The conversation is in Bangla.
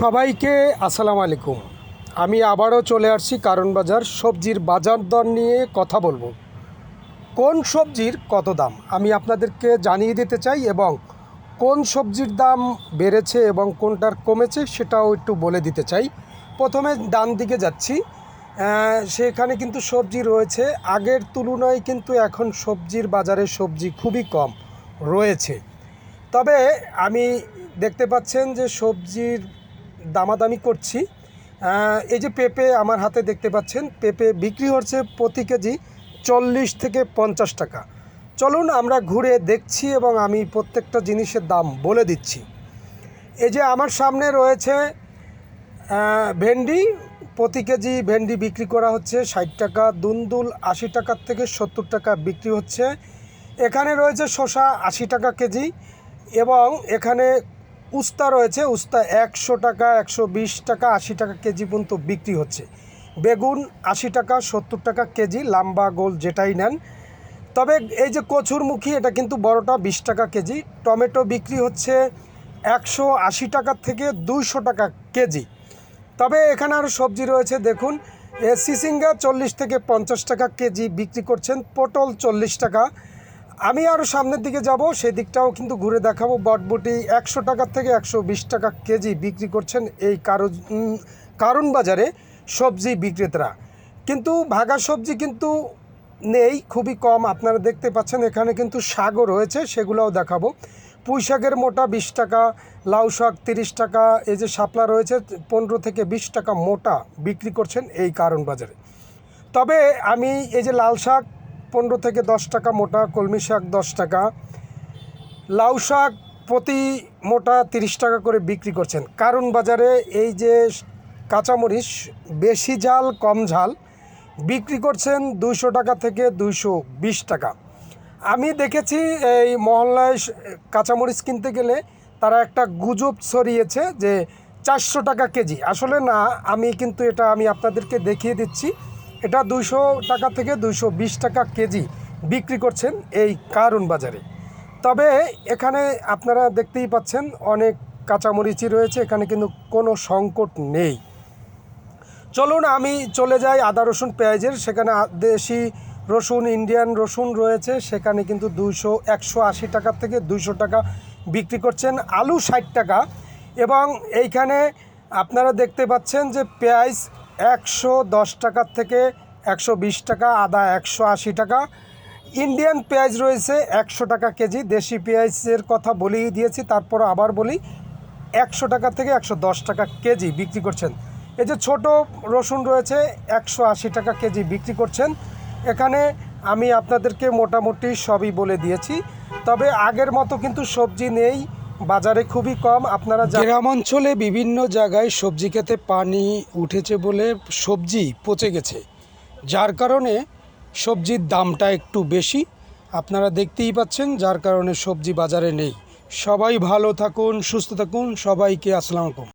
সবাইকে আসসালামু আলাইকুম। আমি আবারও চলে আসছি কারণ বাজার সবজির বাজার দর নিয়ে কথা বলব। কোন সবজির কত দাম? আমি আপনাদেরকে জানিয়ে দিতে চাই এবং কোন সবজির দাম বেড়েছে এবং কোনটার কমেছে সেটাও একটু বলে দিতে চাই। প্রথমে ডান দিকে যাচ্ছি। সেখানে কিন্তু সবজি রয়েছে। আগের তুলনায় কিন্তু এখন সবজির বাজারে সবজি খুবই কম রয়েছে। তবে আমি দেখতে পাচ্ছেন যে সবজির দামাদামি করছি। এই যে পেঁপে আমার হাতে দেখতে পাচ্ছেন, পেঁপে বিক্রি হচ্ছে প্রতি কেজি চল্লিশ থেকে পঞ্চাশ টাকা। চলুন আমরা ঘুরে দেখছি এবং আমি প্রত্যেকটা জিনিসের দাম বলে দিচ্ছি। এই যে আমার সামনে রয়েছে ভেন্ডি। প্রতি কেজি ভেন্ডি বিক্রি করা হচ্ছে ষাট টাকা, দুন্দুল আশি টাকার থেকে সত্তর টাকা বিক্রি হচ্ছে। এখানে রয়েছে শসা আশি টাকা কেজি এবং এখানে উস্তা রয়েছে, উস্তা একশো টাকা, একশো বিশ টাকা, আশি টাকা কেজি পর্যন্ত বিক্রি হচ্ছে। বেগুন আশি টাকা, সত্তর টাকা কেজি, লাম্বা, গোল যেটাই নেন। তবে এই যে কচুরমুখী, এটা কিন্তু বড়টা বিশ টাকা কেজি। টমেটো বিক্রি হচ্ছে একশো আশি টাকা থেকে দুইশো টাকা কেজি। তবে এখানে আরও সবজি রয়েছে, দেখুন। সিসিঙ্গা চল্লিশ থেকে পঞ্চাশ টাকা কেজি বিক্রি করছেন, পটল চল্লিশ টাকা আমি আরও সামনের দিকে যাব, সেদিকটাও কিন্তু ঘুরে দেখাবো। বটবটি একশো টাকা থেকে একশো বিশ টাকা কেজি বিক্রি করছেন এই কারণ কারণ বাজারে সবজি বিক্রেতারা। কিন্তু ভাগা সবজি কিন্তু নেই, খুবই কম। আপনারা দেখতে পাচ্ছেন এখানে কিন্তু শাকও রয়েছে, সেগুলোও দেখাবো। পুঁই শাকের মোটা বিশ টাকা, লাউ শাক তিরিশ টাকা, এই যে শাপলা রয়েছে, পনেরো থেকে বিশ টাকা মোটা বিক্রি করছেন এই কারণ বাজারে। তবে আমি এই যে লাল শাক পনেরো থেকে দশ টাকা মোটা, কলমি শাক দশ টাকা। লাউ শাক প্রতি মোটা তিরিশ টাকা করে বিক্রি করছেন। কারণ বাজারে এই যে কাঁচামরিচ, বেশি ঝাল, কম ঝাল, বিক্রি করছেন দুইশো টাকা থেকে দুইশো বিশ টাকা। আমি দেখেছি এই মহল্লায় কাঁচামরিচ কিনতে গেলে তারা একটা গুজব ছড়িয়েছে যে চারশো টাকা কেজি। আসলে না, আমি কিন্তু এটা আমি আপনাদেরকে দেখিয়ে দিচ্ছি। এটা দুইশো টাকা থেকে দুইশো বিশ টাকা কেজি বিক্রি করছেন এই কারণ বাজারে। তবে এখানে আপনারা দেখতেই পাচ্ছেন অনেক কাঁচামরিচই রয়েছে, এখানে কিন্তু কোনো সংকট নেই। চলুন আমি চলে যাই আদা, রসুন, পেঁয়াজের, সেখানে দেশি রসুন, ইন্ডিয়ান রসুন রয়েছে, সেখানে কিন্তু দুইশো, একশো আশি টাকা থেকে দুইশো টাকা বিক্রি করছেন, আলু ষাট টাকা। এবং এইখানে আপনারা দেখতে পাচ্ছেন যে পেঁয়াজ একশো দশ টাকার থেকে একশো বিশ টাকা, আদা একশো আশি টাকা। ইন্ডিয়ান পেঁয়াজ রয়েছে একশো টাকা কেজি। দেশি পেঁয়াজের কথা বলেই দিয়েছি, তারপর আবার বলি, একশো টাকা থেকে একশো দশ টাকা কেজি বিক্রি করছেন। এই যে ছোট রসুন রয়েছে, একশো আশি টাকা কেজি বিক্রি করছেন। এখানে আমি আপনাদেরকে মোটামুটি সবই বলে দিয়েছি। তবে আগের মতো কিন্তু সবজি নেই বাজারে খুবই কম, আপনারা গ্রাম অঞ্চলে বিভিন্ন জায়গায় সবজি খেতে পানি উঠেছে বলে সবজি পচে গেছে। যার কারণে সবজির দামটা একটু বেশি, আপনারা দেখতেই পাচ্ছেন, যার কারণে সবজি বাজারে নেই। সবাই ভালো থাকুন, সুস্থ থাকুন, সবাইকে আসসালামু